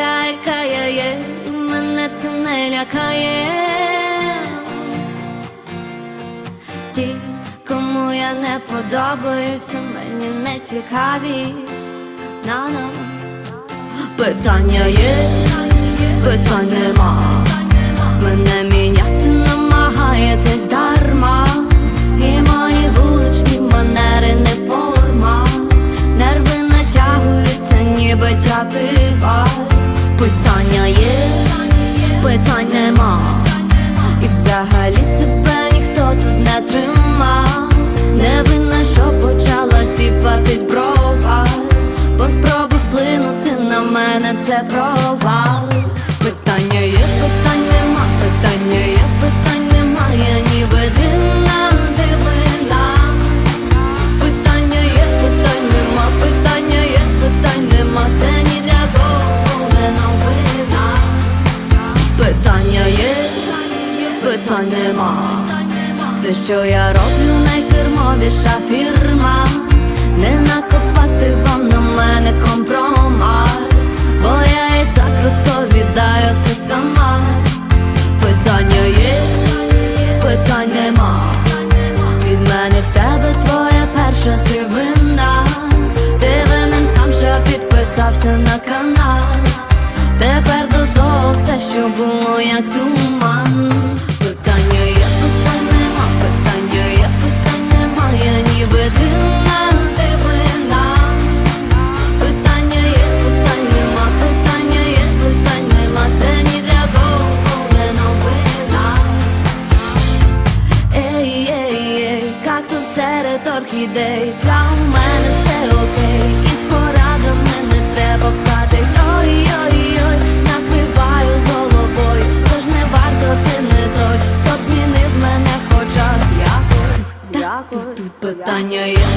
така, яка я є, мене це не лякає. Ті, кому я не подобаюся, мені не цікаві. На-на. Питання є, питань нема. Питань нема. І взагалі тебе ніхто тут не тримав. Не винна, що почала сіпатись брова. Бо спроби вплинути на мене це провал. Питання є, питань нема. Все, що я роблю, найфірмовіша фірма. Не накопати вам на мене компромат, бо я і так розповідаю все сама. Питання є, питань нема. Від мене в тебе твоя перша сивина. Ти винен сам, що підписався на канал. Тепер що було, як туман. Питання є, питань нема, питання є, питань немає, ніби дивна дивина. Питання є, питань нема, питання є, питань нема, це ні для кого не новина. Ей, ей, ей, кактус серед орхідей, та у мене. España. Yeah.